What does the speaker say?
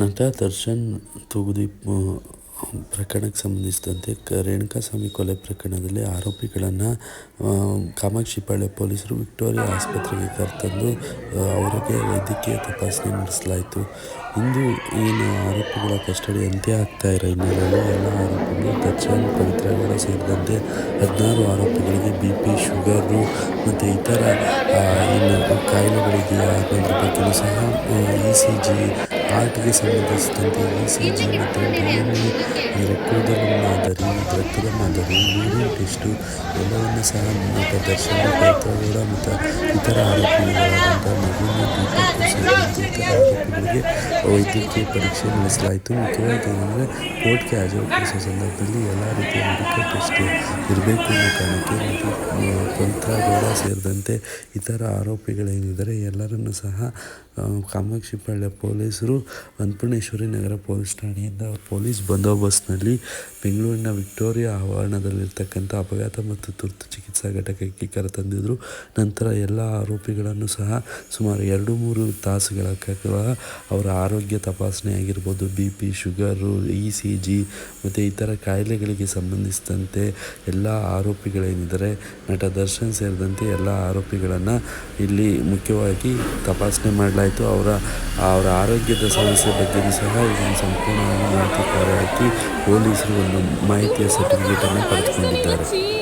ನಟ ದರ್ಶನ್ ತೂಗುದೀಪ್ ಪ್ರಕರಣಕ್ಕೆ ಸಂಬಂಧಿಸಿದಂತೆ ರೇಣುಕಾ ಸ್ವಾಮಿ ಕೊಲೆ ಪ್ರಕರಣದಲ್ಲಿ ಆರೋಪಿಗಳನ್ನು ಕಾಮಾಕ್ಷಿಪಾಳ್ಯ ಪೊಲೀಸರು ವಿಕ್ಟೋರಿಯಾ ಆಸ್ಪತ್ರೆಗೆ ಕರೆತಂದು ಅವರಿಗೆ ವೈದ್ಯಕೀಯ ತಪಾಸಣೆ ನಡೆಸಲಾಯಿತು. ಇಂದು ಏನು ಆರೋಪಿಗಳ ಕಸ್ಟಡಿ ಅಂತ್ಯ ಆಗ್ತಾ ಇರೋ ಹಿನ್ನೆಲೆಯಲ್ಲಿ ಎಲ್ಲ ಆರೋಪಿಗಳು ದರ್ಶನ್ ಪವಿತ್ರಗೌಡ ಸೇರಿದಂತೆ ಹದಿನಾರು ಆರೋಪಿಗಳಿಗೆ ಬಿ ಪಿ, ಶುಗರು ಮತ್ತು ಇತರ ಏನು ಕಾಯಿಲೆಗಳಿಗೆ ಅನ್ನೋದ್ರ ಬಗ್ಗೆಯೂ ಸಹ ಇ ಸಿ ಜಿ ಹಾರ್ಟ್ಗೆ ಸಂಬಂಧಿಸಿದಂತೆ ಈ ಸಿ ಮತ್ತು ಎ ಕೂದಲು ಮಾದರಿ ರಕ್ತದ ಮಾದರಿ ಯೂರಿನ್ ಟೆಸ್ಟು ಎಲ್ಲವನ್ನು ಸಹ ನಮ್ಮ ದರ್ಶನ್ ಪವಿತ್ರಗೌಡ ಮತ್ತು ಇತರ ಆರೋಪಿಗಳಾದಂಥ ನವೀನ್ ಆರೋಪಿಗಳಿಗೆ ವೈದ್ಯಕೀಯ ಪರೀಕ್ಷೆ ನಡೆಸಲಾಯಿತು ಮುಖ್ಯವಾಗಿ ಏನಂದರೆ ಕೋರ್ಟ್ಗೆ ಹಾಜರುಪಡಿಸುವ ಸಂದರ್ಭದಲ್ಲಿ ಎಲ್ಲ ರೀತಿಯ ಮೆಡಿಕಲ್ ಟೆಸ್ಟ್ ಇರಬೇಕು ಅನ್ನೋ ಕಾರಣಕ್ಕೆ ಮತ್ತು ಪವಿತ್ರ ಗೌಡ ಸೇರಿದಂತೆ ಇತರ ಆರೋಪಿಗಳೇನಿದ್ದಾರೆ ಎಲ್ಲರನ್ನೂ ಸಹ ಕಾಮಾಕ್ಷಿಪಾಳ್ಯ ಪೊಲೀಸರು ಅನ್ನಪೂರ್ಣೇಶ್ವರಿ ನಗರ ಪೊಲೀಸ್ ಠಾಣೆಯಿಂದ ಪೊಲೀಸ್ ಬಂದೋಬಸ್ತ್ನಲ್ಲಿ ಬೆಂಗಳೂರಿನ ವಿಕ್ಟೋರಿಯಾ ಆವರಣದಲ್ಲಿರ್ತಕ್ಕಂಥ ಅಪಘಾತ ಮತ್ತು ತುರ್ತು ಚಿಕಿತ್ಸಾ ಘಟಕಕ್ಕೆ ಕರೆತಂದಿದ್ದರು ನಂತರ ಎಲ್ಲ ಆರೋಪಿಗಳನ್ನು ಸಹ ಸುಮಾರು ಎರಡು ಮೂರು ತಾಸುಗಳ ಕಾಲ ಅವರ ಆರೋಗ್ಯ ತಪಾಸಣೆ ಆಗಿರ್ಬೋದು, B P, sugar, E C, G ಮತ್ತು ಇತರ ಕಾಯಿಲೆಗಳಿಗೆ ಸಂಬಂಧಿಸಿದಂತೆ ಎಲ್ಲ ಆರೋಪಿಗಳೇನಿದ್ದಾರೆ, ನಟ ದರ್ಶನ್ ಸೇರಿದಂತೆ ಎಲ್ಲ ಆರೋಪಿಗಳನ್ನು ಇಲ್ಲಿ ಮುಖ್ಯವಾಗಿ ತಪಾಸಣೆ ಮಾಡಲಾಯಿತು. ಅವರ ಅವರ ಆರೋಗ್ಯದ ಸಮಸ್ಯೆ ಬಗ್ಗೆಯೂ ಸಹ ಇದನ್ನು ಸಂಪೂರ್ಣವಾಗಿ ಮಾಹಿತಿ ಹಾಕಿ ಪೊಲೀಸರು ಒಂದು ಮಾಹಿತಿಯ ಸರ್ಟಿಫಿಕೇಟನ್ನು ಪಡೆದುಕೊಂಡಿದ್ದಾರೆ.